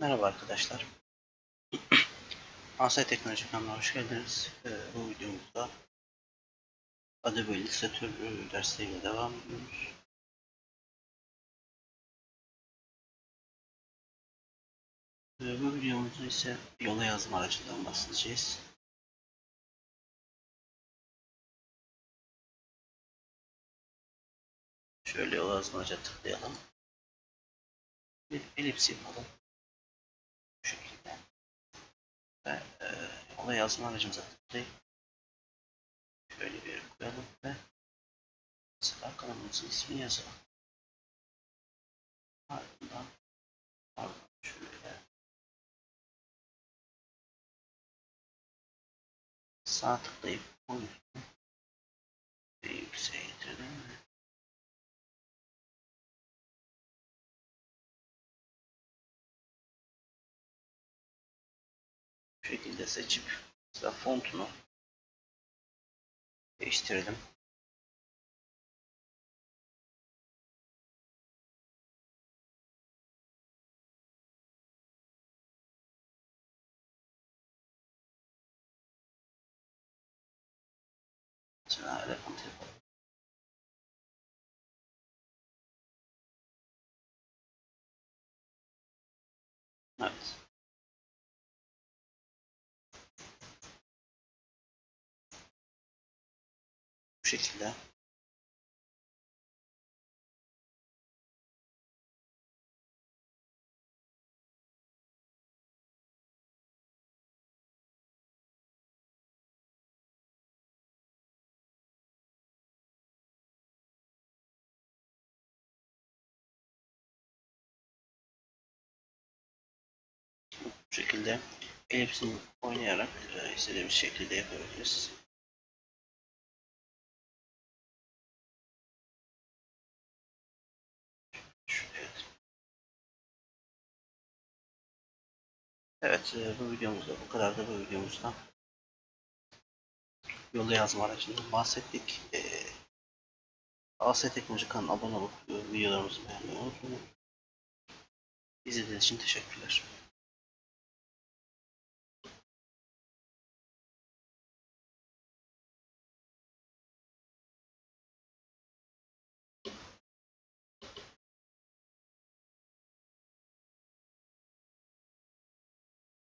Merhaba arkadaşlar. Asay Teknoloji kanalına hoş geldiniz. Ee, bu videomuzda Adobe Illustrator e, dersleriyle devam ediyoruz. Ee, bu videomuzda ise yola yazma aracından bahsedeceğiz. Şöyle yola yazma aracına tıklayalım. Bir elips yapalım. Yola yazma aracımıza tıklayıp şöyle bir koyalım ve mesela kanalımızın ismini yazalım. Ardından pardon şöyle. Sağ tıklayıp boyutunu şekilde seçip mesela fontunu değiştirelim. Mesela yapalım. Evet. Bu şekilde. Şekilde elipsini oynayarak e, istediğimiz şekilde yapabiliriz. Evet, e, bu videomuzda bu kadar da bu videomuzda yolda yazma aracından bahsettik. E, AS Teknoloji kanalına abone olup e, videolarımızı beğenmeyi unutmayın. İzlediğiniz için teşekkürler.